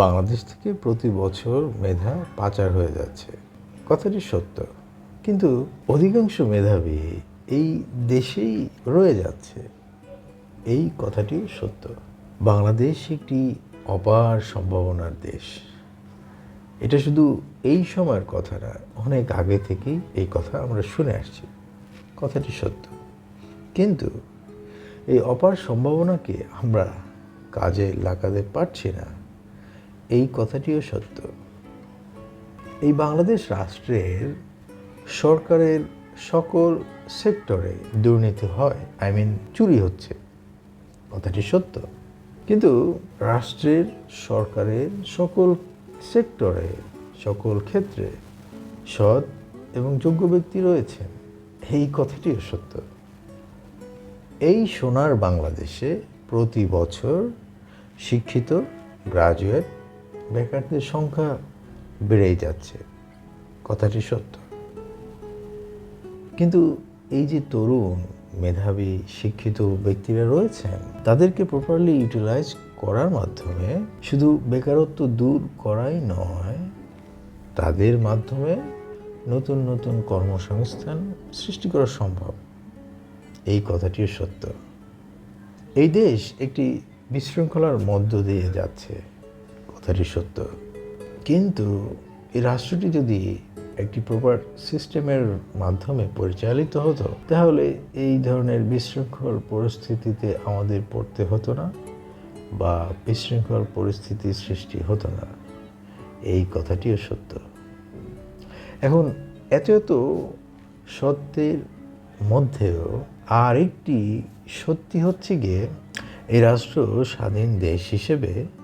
বাংলাদেশ থেকে প্রতি বছর মেধা পাচার হয়ে যাচ্ছে। কথাটি সত্য। কিন্তু অধিকাংশ মেধাবী এই দেশেই রয়ে যাচ্ছে। এই কথাটি সত্য। বাংলাদেশ একটি অপার সম্ভাবনার দেশ। এটা শুধু এই সময়ের কথা না, অনেক আগে থেকেই এই কথা আমরা শুনে আসছি। কথাটি সত্য। কিন্তু এই অপার সম্ভাবনাকে আমরা কাজে লাগাতে পারছি না। এই কথাটিও সত্য। এই বাংলাদেশ রাষ্ট্রের সরকারের সকল সেক্টরে দুর্নীতি হয় আই মিন চুরি হচ্ছে। কথাটি সত্য। কিন্তু রাষ্ট্রের সরকারের সকল সেক্টরে, সকল ক্ষেত্রে সৎ এবং যোগ্য ব্যক্তি রয়েছেন। এই কথাটিও সত্য। এই সোনার বাংলাদেশে প্রতি বছর শিক্ষিত গ্রাজুয়েট বেকারদের সংখ্যা বেড়েই যাচ্ছে। কথাটি সত্য। কিন্তু এই যে তরুণ, মেধাবী, শিক্ষিত ব্যক্তিরা রয়েছেন, তাদেরকে প্রপারলি ইউটিলাইজ করার মাধ্যমে শুধু বেকারত্ব দূর করাই নয়, তাদের মাধ্যমে নতুন নতুন কর্মসংস্থান সৃষ্টি করা সম্ভব। এই কথাটিও সত্য। এই দেশ একটি বিশৃঙ্খলার মধ্য দিয়ে যাচ্ছে। কথাটি সত্য। কিন্তু এই রাষ্ট্রটি যদি একটি প্রপার সিস্টেমের মাধ্যমে পরিচালিত হতো, তাহলে এই ধরনের বিশৃঙ্খল পরিস্থিতিতে আমাদের পড়তে হতো না বা বিশৃঙ্খল পরিস্থিতির সৃষ্টি হতো না। এই কথাটিও সত্য। এখন এত এত সত্যের মধ্যেও আর একটি সত্যি হচ্ছে গিয়ে, এই রাষ্ট্র স্বাধীন দেশ হিসেবে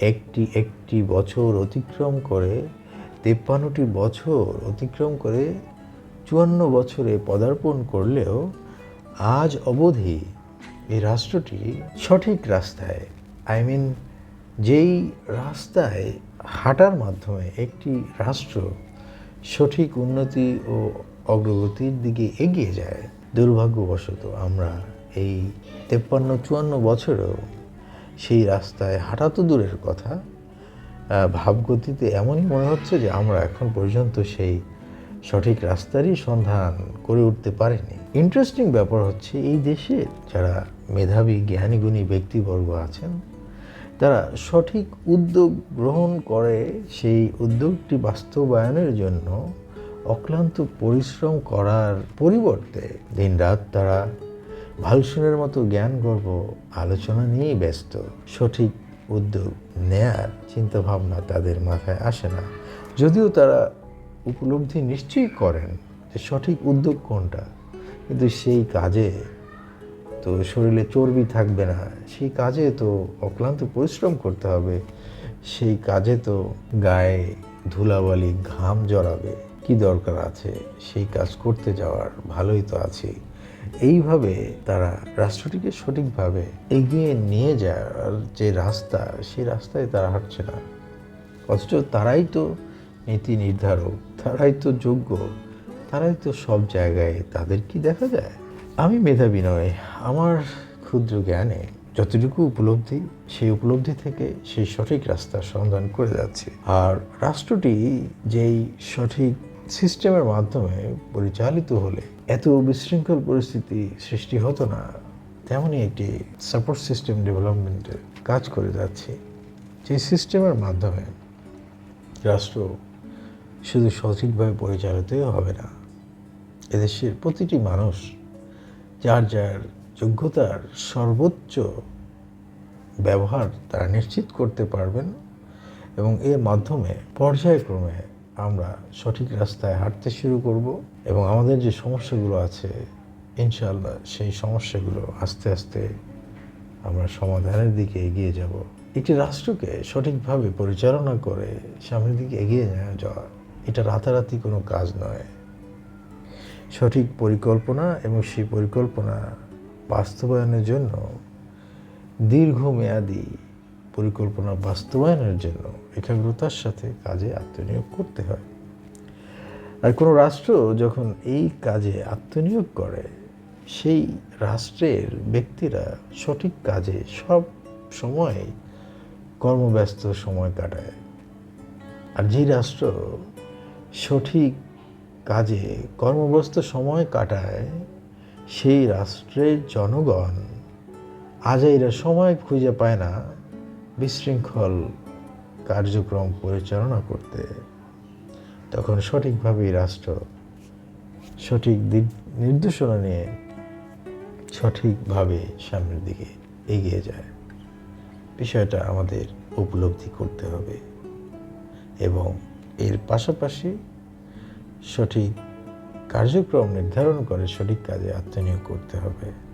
একটি একটি বছর অতিক্রম করে, তেপ্পান্নটি বছর অতিক্রম করে চুয়ান্ন বছরে পদার্পণ করলেও আজ অবধি এই রাষ্ট্রটি সঠিক রাস্তায় আই মিন যেই রাস্তায় হাঁটার মাধ্যমে একটি রাষ্ট্র সঠিক উন্নতি ও অগ্রগতির দিকে এগিয়ে যায়, দুর্ভাগ্যবশত আমরা এই তেপ্পান্ন চুয়ান্ন বছরেও সেই রাস্তায় হাঁটা তো দূরের কথা। ভাবগতিতে এমনই মনে হচ্ছে যে আমরা এখন পর্যন্ত সেই সঠিক রাস্তারই সন্ধান করে উঠতে পারিনি। ইন্টারেস্টিং ব্যাপার হচ্ছে এই দেশে যারা মেধাবী, জ্ঞানীগুণী ব্যক্তিবর্গ আছেন, তারা সঠিক উদ্যোগ গ্রহণ করে সেই উদ্যোগটি বাস্তবায়নের জন্য অক্লান্ত পরিশ্রম করার পরিবর্তে দিনরাত তারা ভালসুনের মতো জ্ঞান, গর্ব, আলোচনা নিয়েই ব্যস্ত। সঠিক উদ্যোগ নেয়ার চিন্তাভাবনা তাদের মাথায় আসে না। যদিও তারা উপলব্ধি নিশ্চয়ই করেন যে সঠিক উদ্যোগ কোনটা। কিন্তু সেই কাজে তো শরীরে চর্বি থাকবে না। সেই কাজে তো অক্লান্ত পরিশ্রম করতে হবে। সেই কাজে তো গায়ে ধুলাবালি, ঘাম জড়াবে। কি দরকার আছে? সেই কাজ করতে যাওয়ার ভালোই তো আছে। এইভাবে তারা রাষ্ট্রটিকে সঠিকভাবে এগিয়ে নিয়ে যাওয়ার যে রাস্তা, সেই রাস্তায় তারা হাঁটছে না। অথচ তারাই তো নীতি নির্ধারক, তারাই তো যোগ্য, তারাই তো সব জায়গায় তাদের কি দেখা যায়? আমি মেধাবী নয় আমার ক্ষুদ্র জ্ঞানে যতটুকু উপলব্ধি, সেই উপলব্ধি থেকে সেই সঠিক রাস্তার সন্ধান করে যাচ্ছে। আর রাষ্ট্রটি যেই সঠিক সিস্টেমের মাধ্যমে পরিচালিত হলে এত বিশৃঙ্খল পরিস্থিতি সৃষ্টি হতো না তেমনই একটি সাপোর্ট সিস্টেম ডেভেলপমেন্টের কাজ করে যাচ্ছে। যে সিস্টেমের মাধ্যমে রাষ্ট্র শুধু সঠিকভাবে পরিচালিতই হবে না, এদেশের প্রতিটি মানুষ যার যার যোগ্যতার সর্বোচ্চ ব্যবহার তারা নিশ্চিত করতে পারবেন এবং এর মাধ্যমে পর্যায়ক্রমে আমরা সঠিক রাস্তায় হাঁটতে শুরু করব এবং আমাদের যে সমস্যাগুলো আছে, ইনশাআল্লাহ সেই সমস্যাগুলো আস্তে আস্তে আমরা সমাধানের দিকে এগিয়ে যাব। একটি রাষ্ট্রকে সঠিকভাবে পরিচালনা করে সামনের দিকে এগিয়ে নিয়ে যাওয়া, এটা রাতারাতি কোনো কাজ নয়। সঠিক পরিকল্পনা এবং সেই পরিকল্পনা বাস্তবায়নের জন্য দীর্ঘমেয়াদী পরিকল্পনা বাস্তবায়নের জন্য একাগ্রতার সাথে কাজে আত্মনিয়োগ করতে হয়। আর কোনো রাষ্ট্র যখন এই কাজে আত্মনিয়োগ করে, সেই রাষ্ট্রের ব্যক্তিরা সঠিক কাজে সব সময় কর্মব্যস্ত সময় কাটায়। আর যে রাষ্ট্র সঠিক কাজে কর্মব্যস্ত সময় কাটায়, সেই রাষ্ট্রের জনগণ আজাইরা সময় খুঁজে পায় না। বিশৃঙ্খল কার্যক্রম পরিচালনা করতে তখন সঠিকভাবে এই রাষ্ট্র সঠিক দিক- নির্দেশনা নিয়ে সঠিকভাবে সামনের দিকে এগিয়ে যায়। বিষয়টা আমাদের উপলব্ধি করতে হবে এবং এর পাশাপাশি সঠিক কার্যক্রম নির্ধারণ করে সঠিক কাজে আত্মনিয়োগ করতে হবে।